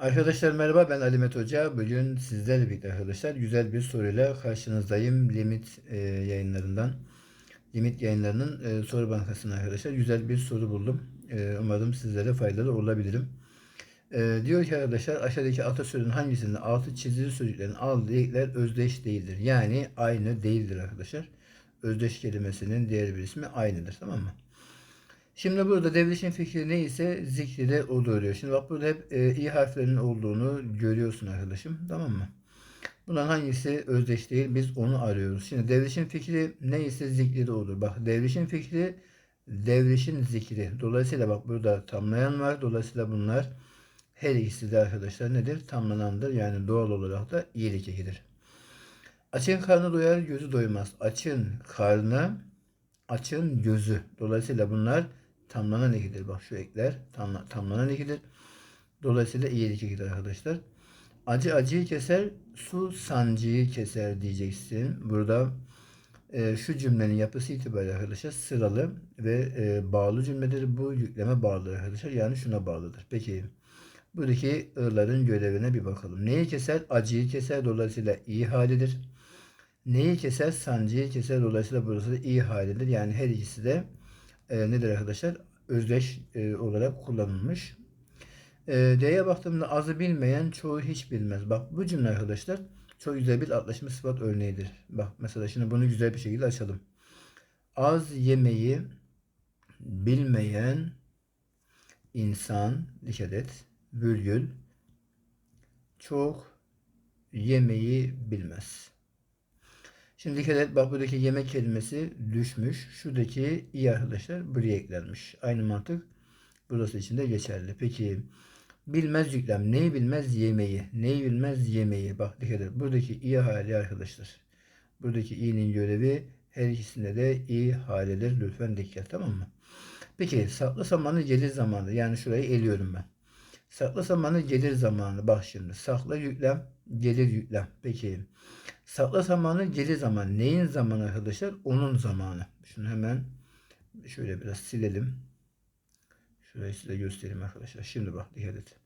Arkadaşlar merhaba ben Ali Met Hoca. Bugün sizlerle birlikte arkadaşlar güzel bir soruyla karşınızdayım. Limit e, yayınlarından. Limit yayınlarının e, soru bankasına arkadaşlar güzel bir soru buldum. E, umarım sizlere faydalı olabilirim. E, diyor ki arkadaşlar aşağıdaki atasözünün hangisinde altı çizili sözcüklerin aldığı ekler özdeş değildir. Yani aynı değildir arkadaşlar. Özdeş kelimesinin diğer bir ismi aynıdır tamam mı? Şimdi burada devleşin fikri neyse zikri de o doğuruyor. Şimdi bak burada hep e, i harflerinin olduğunu görüyorsun arkadaşım. Tamam mı? Bundan hangisi özdeş değil? Biz onu arıyoruz. Şimdi devleşin fikri neyse zikri de olur. Bak devleşin fikri devleşin zikri. Dolayısıyla bak burada tamlayan var. Dolayısıyla bunlar her ikisi de arkadaşlar nedir? Tamlanandır. Yani doğal olarak da iyilik ekidir. Açın karnı doyar, gözü doymaz. Açın karnı, açın gözü. Dolayısıyla bunlar tamlanan ekidir. Bak şu ekler tamla, tamlanan ekidir. Dolayısıyla iyilik ekidir arkadaşlar. Acı acıyı keser, su sancıyı keser diyeceksin. Burada e, şu cümlenin yapısı itibariyle arkadaşlar sıralı ve e, bağlı cümledir. Bu yükleme bağlı arkadaşlar. Yani şuna bağlıdır. Peki buradaki ırların görevine bir bakalım. Neyi keser? Acıyı keser. Dolayısıyla iyi halidir. Neyi keser? Sancıyı keser. Dolayısıyla burası da iyi halidir. Yani her ikisi de e, nedir arkadaşlar? Özdeş e, olarak kullanılmış. E, D'ye baktığımda azı bilmeyen çoğu hiç bilmez. Bak bu cümle arkadaşlar çok güzel bir atlaşma sıfat örneğidir. Bak mesela şimdi bunu güzel bir şekilde açalım. Az yemeği bilmeyen insan dikkat et virgül çok yemeği bilmez. Şimdi dikkat et bak buradaki yemek kelimesi düşmüş. Şuradaki i arkadaşlar buraya eklenmiş. Aynı mantık burası için de geçerli. Peki bilmez yüklem. Neyi bilmez? Yemeği. Neyi bilmez? Yemeği. Bak dikkat et. Buradaki i hali arkadaşlar. Buradaki i'nin görevi her ikisinde de i halidir. Lütfen dikkat tamam mı? Peki saklı zamanı gelir zamanı. Yani şurayı eliyorum ben. Saklı zamanı gelir zamanı. Bak şimdi sakla yüklem gelir yüklem. Peki sakla zamanı gelir zaman. Neyin zamanı arkadaşlar? Onun zamanı. Şunu hemen şöyle biraz silelim. Şurayı size göstereyim arkadaşlar. Şimdi bak dikkat et.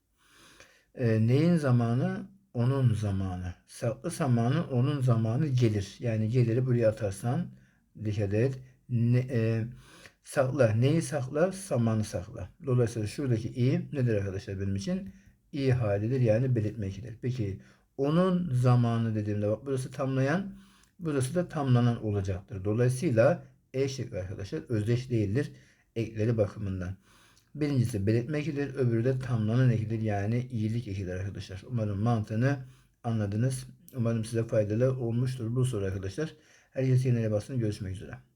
Ee, neyin zamanı? Onun zamanı. Saklı zamanı onun zamanı gelir. Yani geliri buraya atarsan dikkat et. Ne, e, sakla. Neyi sakla? Zamanı sakla. Dolayısıyla şuradaki i nedir arkadaşlar benim için? i halidir yani belirtmekidir. Peki onun zamanı dediğimde bak burası tamlayan burası da tamlanan olacaktır. Dolayısıyla e şıkkı arkadaşlar özdeş değildir ekleri bakımından. Birincisi belirtme öbürü de tamlanan ekidir yani iyilik ekidir arkadaşlar. Umarım mantığını anladınız. Umarım size faydalı olmuştur bu soru arkadaşlar. Herkese yine basın görüşmek üzere.